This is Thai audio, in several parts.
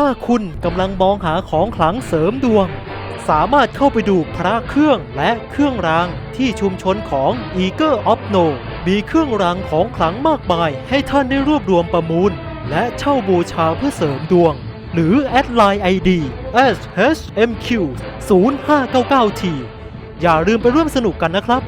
ถ้าคุณกำลังมองหาของขลังเสริมดวง สามารถเข้าไปดูพระเครื่องและเครื่องรางที่ชุมชนของ Eager of No มีเครื่องรางของขลังมากมาย ให้ท่านได้รวบรวมประมูล และเช่าบูชาเพื่อเสริมดวง หรือแอดไลน์ ID shmq 0599t อย่าลืมไปร่วมสนุกกันนะครับ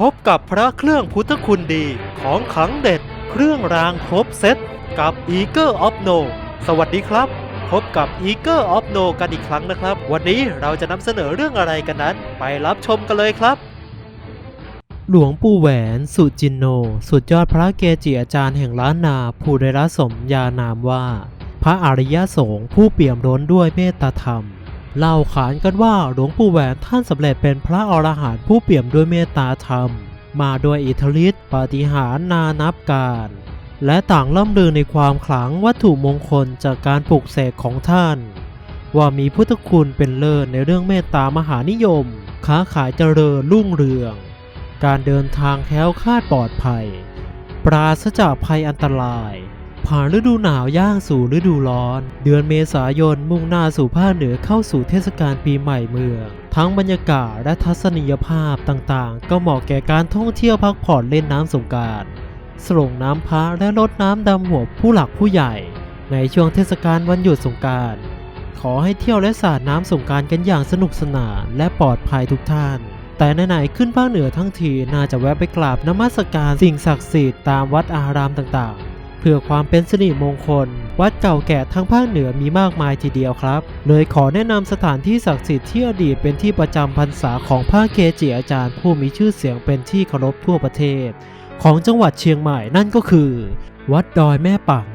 พบกับพระเครื่องพุทธคุณดีของขังเด็ด เครื่องรางครบเซตกับ Eager of No สวัสดีครับ พบกับ Eager of No กันอีกครั้งนะครับ วันนี้เราจะนำเสนอเรื่องอะไรกันนั้น ไปรับชมกันเลยครับ หลวงปู่แหวนสุจินโน สุดยอดพระเกจิอาจารย์แห่งล้านนาผู้ได้รับสมญานามว่า พระอริยสงฆ์ผู้เปี่ยมล้นด้วยเมตตาธรรม เล่าขานกันว่าหลวงปู่แหวนท่านสำเร็จเป็นพระอรหันต์ผู้เปี่ยมด้วยเมตตาธรรม มาด้วยอิทธิฤทธิปาฏิหาริย์นานับการ และต่างล่ำลือในความขลังวัตถุมงคลจากการปลุกเสกของท่าน ว่ามีพุทธคุณเป็นเลิศในเรื่องเมตตามหานิยม ค้าขายเจริญรุ่งเรือง การเดินทางแคล้วคลาดปลอดภัย ปราศจากภัยอันตราย ผ่านฤดูหนาวย่างสู่ฤดูร้อน เดือนเมษายนมุ่งหน้าสู่ภาคเหนือเข้าสู่เทศกาลปีใหม่เมือง ทั้งบรรยากาศและทัศนียภาพต่างๆ ก็เหมาะแก่การท่องเที่ยวพักผ่อนเล่นน้ำสงการส่งน้ำพระและรดน้ำดำหัวผู้หลักผู้ใหญ่ ในช่วงเทศกาลวันหยุดสงการขอให้เที่ยวและสาดน้ำสงการกันอย่างสนุกสนานและปลอดภัยทุกท่านแต่ไหนๆขึ้นภาคเหนือทั้งทีน่าจะแวะไปกราบนมัสการสิ่งศักดิ์สิทธิ์ตามวัดอารามต่างๆ พื่อความเป็นสิริมงคล วัดเก่าแก่ทั้งภาคเหนือมีมากมายทีเดียวครับ เลยขอแนะนำสถานที่ศักดิ์สิทธิ์ที่อดีตเป็นที่ประจำพรรษาของพระเกจิอาจารย์ ผู้มีชื่อเสียงเป็นที่เคารพทั่วประเทศ ของจังหวัดเชียงใหม่นั่นก็คือ วัดดอยแม่ปัง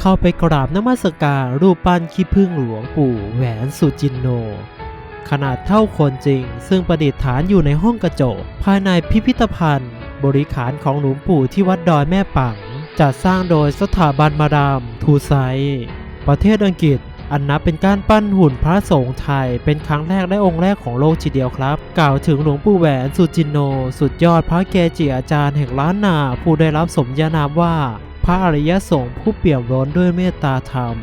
เข้าไปกราบนมัสการรูปปั้นขี้ผึ้งหลวงปู่แหวนสุจินโน ขนาดเท่าคนจริง ซึ่งประดิษฐานอยู่ในห้องกระจก ภายในพิพิธภัณฑ์ บริขารของหลวงปู่ที่วัดดอยแม่ปัง จัดสร้างโดยสถาบันมาดามทูไซประเทศอังกฤษอันนับเป็นการปั้นหุ่นพระสงฆ์ไทย เป็นครั้งแรกและองค์แรกของโลกทีเดียวครับ กล่าวถึงหลวงปู่แหวนสุจินโน สุดยอดพระเกจิอาจารย์แห่งล้านนา ผู้ได้รับสมญานามว่า พระอริยสงฆ์ผู้เปี่ยมล้นด้วยเมตตาธรรม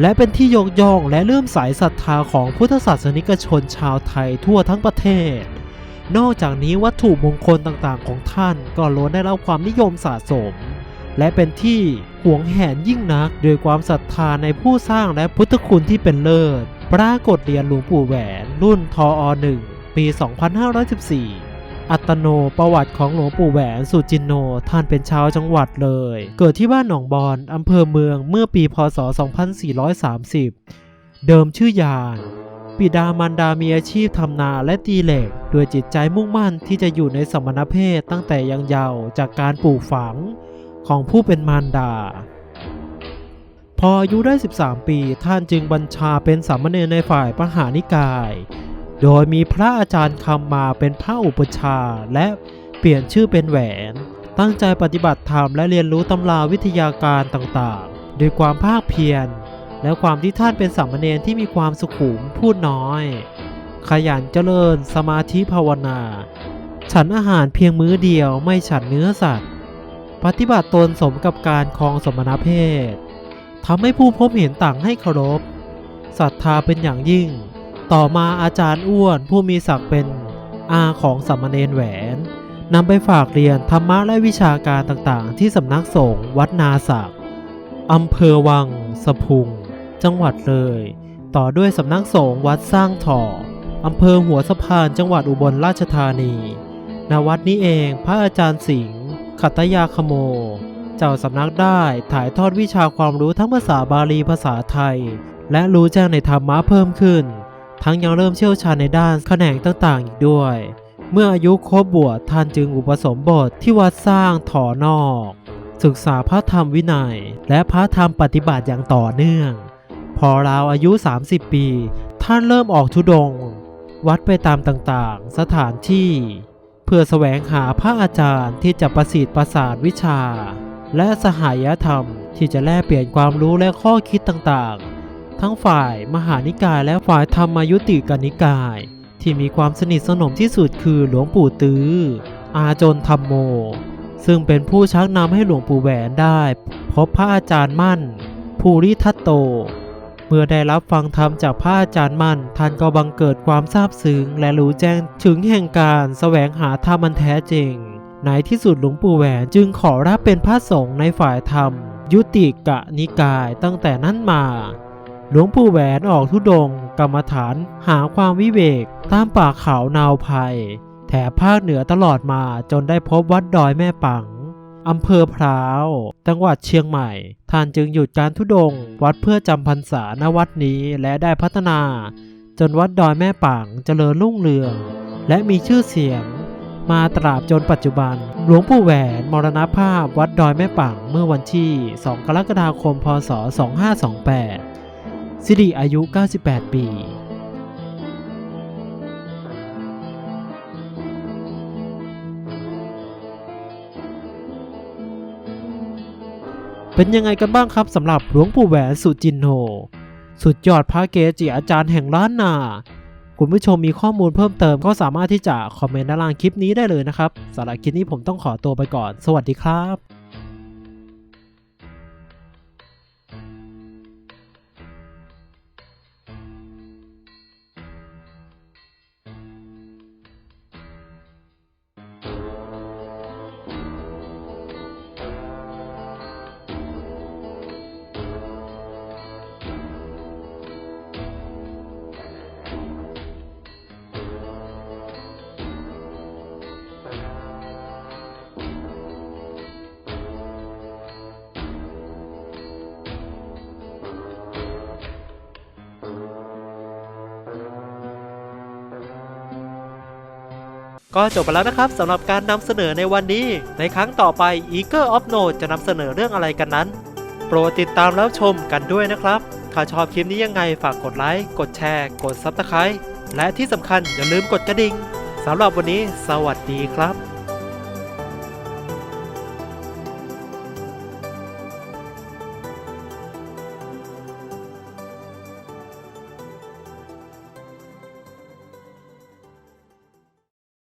และเป็นที่ยกย่องและเลื่อมใสศรัทธาของพุทธศาสนิกชนชาวไทยทั่วทั้งประเทศ นอกจากนี้วัตถุมงคลต่างๆ ของท่านก็ล้วนได้รับความนิยมสะสม และเป็นที่หวงแหนยิ่งนักโดยความศรัทธาในผู้สร้างและพุทธคุณที่เป็นเลิศ ปรากฏเหรียญหลวงปู่แหวนรุ่นทออ1ปี 2514อัตโนประวัติของหลวงปู่แหวนสุจินโน ท่านเป็นชาวจังหวัดเลย เกิดที่บ้านหนองบอนอำเภอเมืองเมื่อปีพศ 2430 เดิมชื่อยานปิดามารดามีอาชีพทำนาและตีเหล็ก โดยจิตใจมุ่งมั่นที่จะอยู่ในสมณเพศตั้งแต่ยังเยาว์จากการปลูกฝัง ของผู้เป็นมารดา พออายุได้ 13 ปี ท่านจึงบัญชาเป็นสามเณรในฝ่ายพระหานิกาย โดยมีพระอาจารย์คำมาเป็นพระอุปชาและเปลี่ยนชื่อเป็นแหวน ตั้งใจปฏิบัติธรรมและเรียนรู้ตำราวิทยาการต่างๆด้วยความภาคเพียรและความที่ท่านเป็นสามเณรที่มีความสุขุมพูดน้อย ขยันเจริญสมาธิภาวนา ฉันอาหารเพียงมื้อเดียวไม่ฉันเนื้อสัตว์ ปฏิบัติตนสมกับการครองสมณเพศทำให้ผู้พบเห็นต่างให้เคารพศรัทธาเป็นอย่างยิ่ง ต่อมาอาจารย์อ้วนผู้มีศักดิ์เป็นอาของสามเณรแหวนนำไปฝากเรียนธรรมะและวิชาการต่างๆ ที่สำนักสงฆ์วัดนาศักดิ์อำเภอวังสะพุง จังหวัดเลย ต่อด้วยสำนักสงฆ์วัดสร้างถ่ออำเภอหัวสะพานจังหวัดอุบลราชธานีณวัดนี้เองพระอาจารย์สิงห์ ขัตยาคโม เจ้าสำนักได้ถ่ายทอดวิชาความรู้ทั้งภาษาบาลีภาษาไทย และรู้แจ้งในธรรมะเพิ่มขึ้น ทั้งยังเริ่มเชี่ยวชาญในด้านแขนงต่างๆ อีกด้วย เมื่ออายุครบบวชท่านจึงอุปสมบทที่วัดสร้างถอนอก ศึกษาพระธรรมวินัย และพระธรรมปฏิบัติอย่างต่อเนื่อง พอราวอายุ 30 ปี ท่านเริ่มออกทุดง วัดไปตามต่างๆ สถานที่ เพื่อแสวงหาพระอาจารย์ที่จะประสิทธิ์ประสาทวิชา และสหายธรรมที่จะแลกเปลี่ยนความรู้และข้อคิดต่างๆ ทั้งฝ่ายมหานิกายและฝ่ายธรรมยุติกนิกาย ที่มีความสนิทสนมที่สุดคือหลวงปู่ตื้อ อาจนธรรมโม ซึ่งเป็นผู้ชักนำให้หลวงปู่แหวนได้ พบพระอาจารย์มั่น ภูริทัตโต มื่อได้รับฟังธรรมจากพระอาจารย์มั่น ท่านก็บังเกิดความซาบซึ้งและรู้แจ้งถึงแห่งการแสวงหาธรรมันแท้จริง ในที่สุดหลวงปู่แหวนจึงขอรับเป็นพระสงฆ์ในฝ่ายธรรม ยุติกะนิกายตั้งแต่นั้นมา หลวงปู่แหวนออกทุดง กรรมฐาน หาความวิเวกตามป่าเขานาวไพรแถบภาคเหนือตลอดมาจนได้พบวัดดอยแม่ปัง อำเภอพร้าวจังหวัดเชียงใหม่ ท่านจึงหยุดการทุดงค์วัดเพื่อจำพรรษาณวัดนี้และได้พัฒนา จนวัดดอยแม่ปังเจริญรุ่งเรือง และมีชื่อเสียง มาตราบจนปัจจุบัน หลวงปู่แหวนมรณภาพวัดดอยแม่ปังเมื่อวันที่ 2 กรกฎาคม พศ 2528 สิริอายุ 98 ปี เป็นยังไงกันบ้างครับสำหรับหลวงปู่แหวนสุจินโนสุดยอดพระเกจิอาจารย์แห่งล้านนา คุณผู้ชมมีข้อมูลเพิ่มเติมก็สามารถที่จะคอมเมนต์ด้านล่างคลิปนี้ได้เลยนะครับสำหรับคลิปนี้ผมต้องขอตัวไปก่อน สวัสดีครับ ก็จบไปแล้วนะครับสำหรับการนำเสนอในวันนี้ ในครั้งต่อไป Eager of No จะนำเสนอเรื่องอะไรกันนั้น โปรดติดตามแล้วชมกันด้วยนะครับ ถ้าชอบคลิปนี้ยังไงฝากกดไลค์ กดแชร์ กด Subscribe และที่สำคัญอย่าลืมกดกระดิ่งสำหรับวันนี้ สวัสดีครับ